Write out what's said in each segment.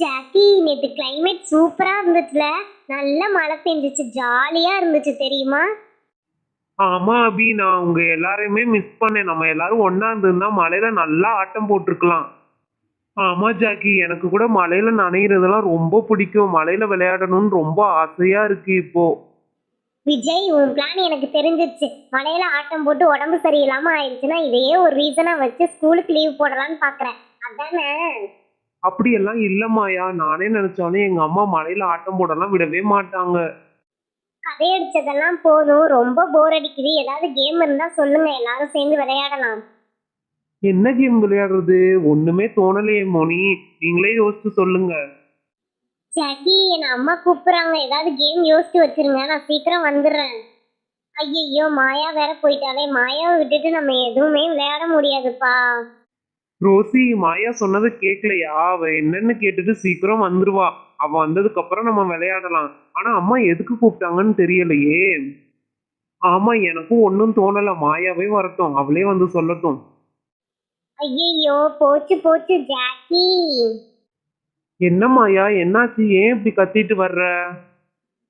Jackie நேற்று climate சூப்பரா இருந்துச்சுல. நல்ல மழை பெஞ்சிச்சு. ஜாலியா இருந்துச்சு தெரியுமா? ஆமா அபி. நான் உங்க எல்லாரையுமே மிஸ் பண்ணேன். நம்ம எல்லாரும் ஒண்ணா இருந்திருந்தா மலையில நல்லா ஆட்டம் போட்டிருக்கலாம். ஆமா ஜாக்கி எனக்கு கூட மலையில நனையிறதெல்லாம் ரொம்ப பிடிக்கும். மலையில விளையாடணும்னு ரொம்ப ஆசையா இருக்கு இப்போ. விஜய் உன் பிளான் எனக்கு தெரிஞ்சிருச்சு மழையில ஆட்டம் போட்டு உடம்பு சரியில்லாம ஆயிடுச்சுன்னா இதையே ஒரு ரீசனா வச்சு ஸ்கூலுக்கு லீவ் போடலான்னு பாக்குறேன். அதானே? அப்படியெல்லாம் இல்லம்மாயா. நானே நினைச்சாலும் எங்க அம்மா மலையில ஆட்டம் போடலாம் விடவே மாட்டாங்க. கதையடிச்சதெல்லாம் போதும். ரொம்ப போர் அடிக்குது. ஏதாவது கேம் இருந்தா சொல்லுங்க. எல்லாரும் சேர்ந்து விளையாடலாம். என்ன கேம் விளையாடுறது? ஒண்ணுமே தோணலையே மோனி. நீங்களே யோசிச்சு சொல்லுங்க. ஜாக்கி என் அம்மா கூப்பிடுறாங்க. ஏதாவது கேம் யோசிச்சு வச்சிருங்க. நான் சீக்கிரம் வந்துடுறேன். ஐயையோ மாயா வேற போயிட்டாலே. மாயாவை விட்டுட்டு நம்ம எதுவுமே விளையாட முடியாதுப்பா. ரோசி மாயா சொன்னதை கேட்கலையா அவ என்னன்னு கேட்டுட்டு சீக்கிரம் வந்துருவா. அவ வந்ததுக்கு அப்புறம் நம்ம விளையாடலாம். ஆனா அம்மா எதுக்கு கூப்பிட்டாங்கன்னு தெரியலையே. ஆமா எனக்கும் ஒன்றும் தோணல. மாயாவே வரட்டும். அவளே வந்து சொல்லட்டும். ஐயையோ போச்சு போச்சு ஜாக்கி. என்ன மாயா? என்னாச்சு? ஏன் இப்படி கத்திட்டு வர்ற?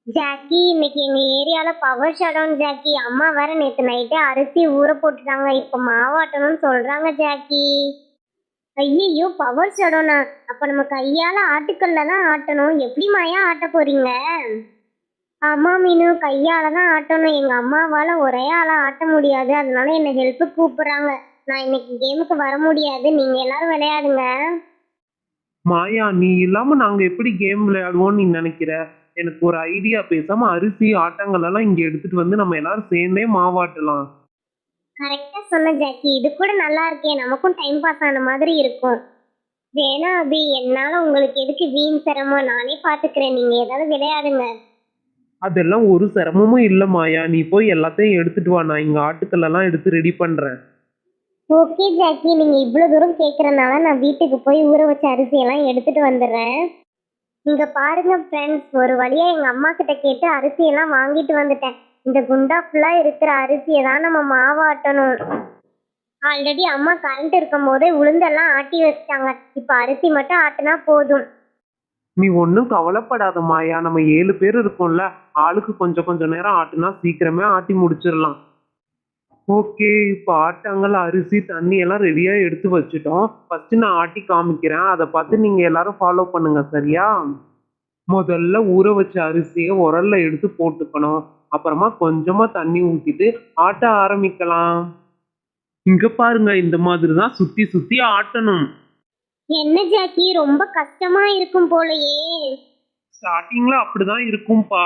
ஜாக்கி இன்னைக்கு எங்க ஏரியால பவர் ஷடவுன் ஜாக்கி. அம்மா வேற நேத்து நைட்டே அரிசி ஊற போட்டுட்டாங்க. இப்ப மாவாட்டணும்னு சொல்றாங்க ஜாக்கி. ஐயையோ பவர் சடோனா அப்ப நம்ம கையால ஆட்டுக்கல்ல தான் ஆட்டணும். எப்படி மாயா ஆட்ட போறீங்க? அம்மா மீனு. கையால தான் ஆட்டணும். எங்க அம்மாவால ஒரே ஆளாக ஆட்ட முடியாது. அதனால என்ன ஹெல்ப் கூப்பிடுறாங்க. நான் இன்னைக்கு கேமுக்கு வர முடியாது. நீங்க எல்லாரும் விளையாடுங்க. மாயா நீ இல்லாம நாங்க எப்படி கேம் விளையாடுவோம்னு நீ நினைக்கிற? எனக்கு ஒரு ஐடியா பேசாம அரிசி ஆட்டங்கள் எல்லாம் இங்க எடுத்துட்டு வந்து நம்ம எல்லாரும் சேர்ந்தே மாவாட்டலாம். கரெக்டா சொன்ன ஜாக்கி. இது கூட நல்லா இருக்கே. நமக்கும் டைம் பாஸ் ஆன மாதிரி இருக்கும். வேணா அபி என்னால உங்களுக்கு எதுக்கு வீண் சிரமம்? நானே பாத்துக்கிறேன். நீங்க ஏதாவது விளையாடுங்க. அதெல்லாம் ஒரு சிரமமும் இல்ல மாயா. நீ போய் எல்லாத்தையும் எடுத்துட்டு வா. நான் இங்க ஆட்டுக்கள் எல்லாம் எடுத்து ரெடி பண்றேன். Okay Jackie. நீங்க இவ்வளவு தூரம் கேக்குறனால நான் வீட்டுக்கு போய் ஊற வச்ச அரிசி எல்லாம் எடுத்துட்டு வந்துடுறேன். நீங்க பாருங்க ஃப்ரெண்ட்ஸ் ஒரு வழியா எங்க அம்மா கிட்ட கேட்டு அரிசி எல்லாம் வாங்கிட்டு வந்துட்டேன். இந்த குண்டா ஃபுல்லா இருக்கிற அரிசியை தான் நம்ம மாவாட்டணும் ஆல்ரெடி அம்மா கரண்ட் இருக்கும் போதே உளுந்தெல்லாம் ஆட்டி வச்சிட்டாங்க. இப்போ அரிசி மட்டும் ஆட்டினா போதும். நீ ஒன்றும் கவலைப்படாத மாயா. நம்ம ஏழு பேர் இருக்கோம்ல. ஆளுக்கு கொஞ்சம் கொஞ்சம் நேரம் ஆட்டுனா சீக்கிரமே ஆட்டி முடிச்சிடலாம். ஓகே இப்போ ஆட்டாங்கல் அரிசி தண்ணி எல்லாம் ரெடியாக எடுத்து வச்சுட்டோம். ஃபர்ஸ்ட் நான் ஆட்டி காமிக்கிறேன். அதை பார்த்து நீங்கள் எல்லாரும் ஃபாலோ பண்ணுங்க சரியா? முதல்ல ஊற வச்ச அரிசியை உரல்ல எடுத்து போட்டுக்கணும். அப்புறமா கொஞ்சமா தண்ணி ஊத்திட்டு ஆட்ட ஆரம்பிக்கலாம். இங்க பாருங்க இந்த மாதிரி தான் சுத்தி சுத்தி ஆட்டணும். என்ன ஜாக்கி ரொம்ப கஷ்டமா இருக்கும் போலயே. ஸ்டார்டிங்ல அப்படிதான் இருக்கும்பா.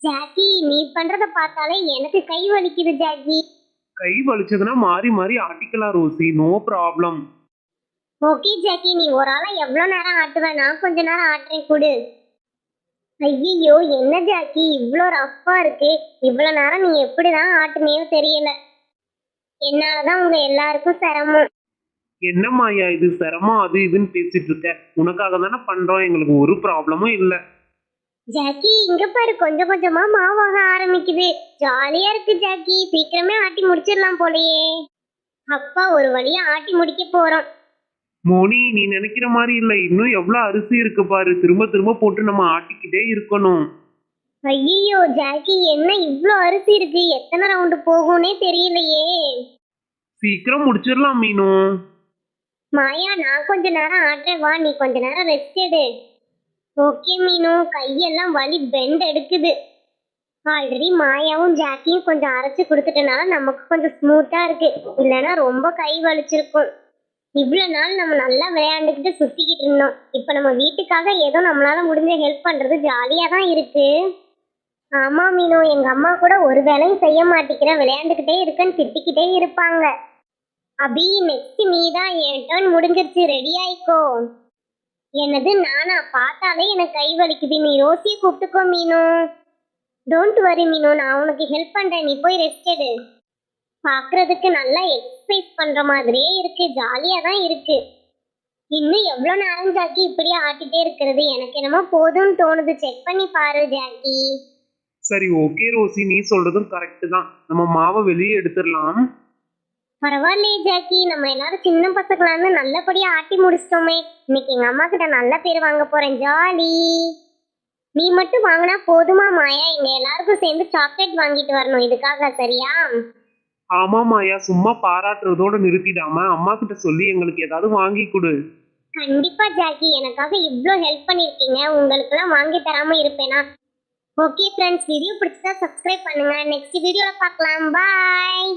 ஜாக்கி நீ பண்றத பார்த்தாலே எனக்கு கை வலிக்குது ஜாக்கி. கை வலிச்சதுன்னா மாறி மாறி ஆட்டிக்கலாம் Rosie. No problem. Okay Jackie நீ ஒரு ஆளா எவ்வளவு நேரம் ஆட்டுவ? நான் கொஞ்ச நேரம் ஆட்டுறேன் கொடு. ஐயோ என்ன ஜாக்கி? இவ்வளோ ரஃப்பா இருக்கு. இவ்வளோ நேரம் நீ எப்படிதான் ஆட்டுனியோ தெரியல. என்னாலதான் உங்க எல்லாருக்கும் சிரமம். என்ன மாயா இது? சிரமம் அது இதுன்னு பேசிட்டு இருக்க. உனக்காக தானே பண்றோம். எங்களுக்கு ஒரு ப்ராப்ளமும் இல்ல. ஜாக்கி இங்க பாரு கொஞ்சம் கொஞ்சமா மாவாக ஆரம்பிக்குது. ஜாலியா இருக்கு ஜாக்கி. சீக்கிரமே ஆட்டி முடிச்சிடலாம் போலயே. அப்பா ஒரு வழியா ஆட்டி முடிக்க போறோம். மோனி நீ நினைக்கிற மாதிரி இல்ல. இன்னும் எவ்வளவு அரிசி இருக்கு பாரு. திரும்ப திரும்ப போட்டு நம்ம ஆட்டிக்கிட்டே இருக்கணும். ஐயோ ஜாக்கி என்ன இவ்ளோ அரிசி இருக்கு? எத்தனை ரவுண்டு போகும்னே தெரியலையே. சீக்கிரம் முடிச்சிடலாம் மீனு. மாயா நான் கொஞ்ச நேரம் ஆடுறேன். வா நீ கொஞ்ச நேரம் ரெஸ்ட் எடு. ஓகே மீனு. கையெல்லாம் வலி பெண்ட் எடுக்குது. ஆல்ரெடி மாயாவும் ஜாக்கியும் கொஞ்சம் அரைச்சு கொடுத்துட்டனால நமக்கு கொஞ்சம் ஸ்மூத்தா இருக்கு. இல்லைன்னா ரொம்ப கை வலிச்சிருக்கும். இவ்வளவு நாள் நம்ம நல்லா விளையாண்டுக்கிட்டு சுத்திக்கிட்டு இருந்தோம். இப்ப நம்ம வீட்டுக்காக ஏதோ நம்மளால முடிஞ்ச ஹெல்ப் பண்றது ஜாலியா தான் இருக்கு. ஆமா மீனு. எங்க அம்மா கூட ஒரு வேலையும் செய்ய மாட்டேங்கிற. விளையாண்டுக்கிட்டே இருக்கேன்னு திட்டிக்கிட்டே இருப்பாங்க. அபி நெக்ஸ்ட் நீ தான் என் டர்ன் முடிஞ்சிருச்சு. ரெடி ஆயிக்கோ. என்னது? நானா? பார்த்தாலே எனக்கு கை வலிக்குது. நீ ரோசியை கூப்பிட்டுக்கோ மீனு. டோன்ட் வரி மீனு. நான் உனக்கு ஹெல்ப் பண்றேன். நீ போய் ரெஸ்ட் எடு. பார்க்கறதுக்கு நல்லா எக்ஸசைஸ் பண்ற மாதிரியே இருக்கு. ஜாலியா தான் இருக்கு. இன்னும் எவ்வளோ நேரம் ஜாக்கி இப்படியே ஆட்டிட்டே இருக்கிறது? எனக்கு என்னமோ போதும்னு தோணுது. செக் பண்ணி பாரு ஜாக்கி. சரி ஓகே ரோசி. நீ சொல்றதும் கரெக்ட் தான். நம்ம மாவை வெளியே எடுத்துடலாம். பரவாயில்லையே ஜாக்கி. நம்ம எல்லாரும் சின்ன பசங்களான்னு நல்லபடியா ஆட்டி முடிச்சிட்டோமே. இன்னைக்கு எங்க அம்மா கிட்ட நல்ல பேர் வாங்க போறேன். ஜாலி நீ மட்டும் வாங்கினா போதுமா மாயா? எங்க எல்லாருக்கும் சேர்ந்து சாக்லேட் வாங்கிட்டு வரணும். இதுக்காக சரியா? ஆமா மாயா சும்மா பாராட்டுறதோட நிறுத்திடாம அம்மா கிட்ட சொல்லி எங்களுக்கு ஏதாவது வாங்கி கொடு. கண்டிப்பா ஜாக்கி எனக்காக இவ்ளோ ஹெல்ப் பண்ணிருக்கீங்க. உங்களுக்குலாம் வாங்கி தராம இருப்பேனா? ஓகே ஃப்ரெண்ட்ஸ் வீடியோ பிடிச்சதா சப்ஸ்கிரைப் பண்ணுங்க. நெக்ஸ்ட் வீடியோல பார்க்கலாம். பாய்